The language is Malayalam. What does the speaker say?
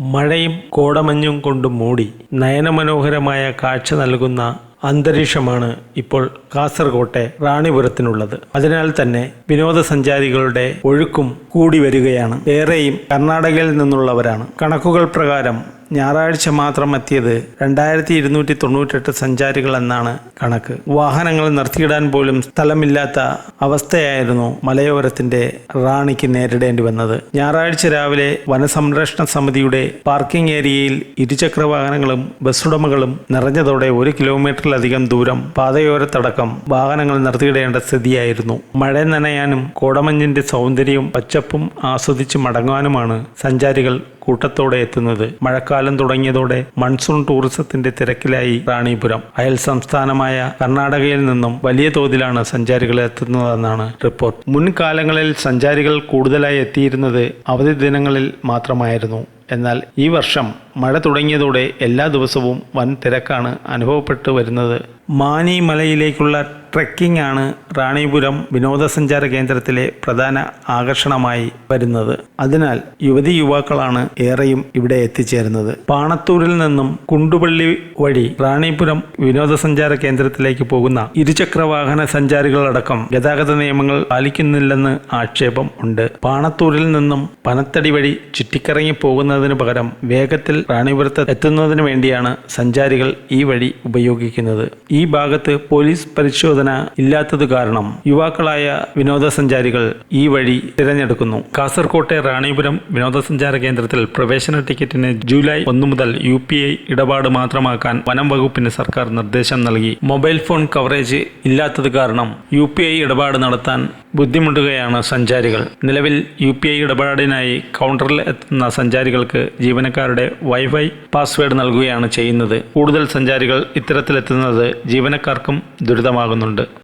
മഴയും കോടമഞ്ഞും കൊണ്ട് മൂടി നയനമനോഹരമായ കാഴ്ച നൽകുന്ന അന്തരീക്ഷമാണ് ഇപ്പോൾ കാസർകോട്ടെ റാണിപുരത്തിനുള്ളത്. അതിനാൽ തന്നെ വിനോദസഞ്ചാരികളുടെ ഒഴുക്കും കൂടി വരികയാണ്. ഏറെയും കർണാടകയിൽ നിന്നുള്ളവരാണ്. കണക്കുകൾ പ്രകാരം ഞായറാഴ്ച മാത്രം എത്തിയത് രണ്ടായിരത്തി ഇരുന്നൂറ്റി തൊണ്ണൂറ്റെട്ട് സഞ്ചാരികൾ എന്നാണ് കണക്ക്. വാഹനങ്ങൾ നിർത്തിയിടാൻ പോലും സ്ഥലമില്ലാത്ത അവസ്ഥയായിരുന്നു മലയോരത്തിന്റെ റാണിക്ക് നേരിടേണ്ടി വന്നത്. ഞായറാഴ്ച രാവിലെ വനസംരക്ഷണ സമിതിയുടെ പാർക്കിംഗ് ഏരിയയിൽ ഇരുചക്ര വാഹനങ്ങളും ബസ്സുടമകളും നിറഞ്ഞതോടെ ഒരു കിലോമീറ്ററിലധികം ദൂരം പാതയോരത്തടക്കം വാഹനങ്ങൾ നിർത്തിയിടേണ്ട സ്ഥിതിയായിരുന്നു. മഴ നനയാനും കോടമഞ്ഞിന്റെ സൗന്ദര്യവും പച്ചപ്പും ആസ്വദിച്ച് മടങ്ങാനുമാണ് സഞ്ചാരികൾ കൂട്ടത്തോടെ എത്തുന്നത് മഴക്കാലം തുടങ്ങിയതോടെ മൺസൂൺ ടൂറിസത്തിന്റെ തിരക്കിലായി റാണിപുരം. അയൽ സംസ്ഥാനമായ കർണാടകയിൽ നിന്നും വലിയ തോതിലാണ് സഞ്ചാരികൾ എത്തുന്നതെന്നാണ് റിപ്പോർട്ട്. മുൻകാലങ്ങളിൽ സഞ്ചാരികൾ കൂടുതലായി എത്തിയിരുന്നത് അവധി ദിനങ്ങളിൽ മാത്രമായിരുന്നു. എന്നാൽ ഈ വർഷം മഴ തുടങ്ങിയതോടെ എല്ലാ ദിവസവും വൻ തിരക്കാണ് അനുഭവപ്പെട്ടു വരുന്നത്. മാനി മലയിലേക്കുള്ള ട്രെക്കിംഗ് ആണ് റാണിപുരം വിനോദസഞ്ചാര കേന്ദ്രത്തിലെ പ്രധാന ആകർഷണമായി വരുന്നത്. അതിനാൽ യുവതി യുവാക്കളാണ് ഏറെയും ഇവിടെ എത്തിച്ചേരുന്നത്. പാണത്തൂരിൽ നിന്നും കുണ്ടുപള്ളി വഴി റാണിപുരം വിനോദസഞ്ചാര കേന്ദ്രത്തിലേക്ക് പോകുന്ന ഇരുചക്ര വാഹന സഞ്ചാരികളടക്കം ഗതാഗത നിയമങ്ങൾ പാലിക്കുന്നില്ലെന്ന് ആക്ഷേപം ഉണ്ട്. പാണത്തൂരിൽ നിന്നും പനത്തടി വഴി ചുറ്റിക്കറങ്ങി പോകുന്നതിന് പകരം വേഗത്തിൽ റാണിപുരത്ത് എത്തുന്നതിന് വേണ്ടിയാണ് സഞ്ചാരികൾ ഈ വഴി ഉപയോഗിക്കുന്നത്. ഈ ഭാഗത്ത് പോലീസ് പരിശോധന ഇല്ലാത്തത് കാരണം യുവാക്കളായ വിനോദസഞ്ചാരികൾ ഈ വഴി തിരഞ്ഞെടുക്കുന്നു. കാസർകോട്ടെ റാണിപുരം വിനോദസഞ്ചാര കേന്ദ്രത്തിൽ പ്രവേശന ടിക്കറ്റിന് ജൂലൈ ഒന്ന് മുതൽ യു ഇടപാട് മാത്രമാക്കാൻ വനം വകുപ്പിന് സർക്കാർ നിർദ്ദേശം നൽകി. മൊബൈൽ ഫോൺ കവറേജ് ഇല്ലാത്തത് കാരണം യു ഇടപാട് നടത്താൻ ബുദ്ധിമുട്ടുകയാണ് സഞ്ചാരികൾ. നിലവിൽ യു പി ഐ ഇടപാടിനായി കൗണ്ടറിൽ എത്തുന്ന സഞ്ചാരികൾക്ക് ജീവനക്കാരുടെ വൈഫൈ പാസ്വേഡ് നൽകുകയാണ് ചെയ്യുന്നത്. കൂടുതൽ സഞ്ചാരികൾ ഇത്തരത്തിലെത്തുന്നത് ജീവനക്കാർക്കും ദുരിതമാകുന്നുണ്ട്.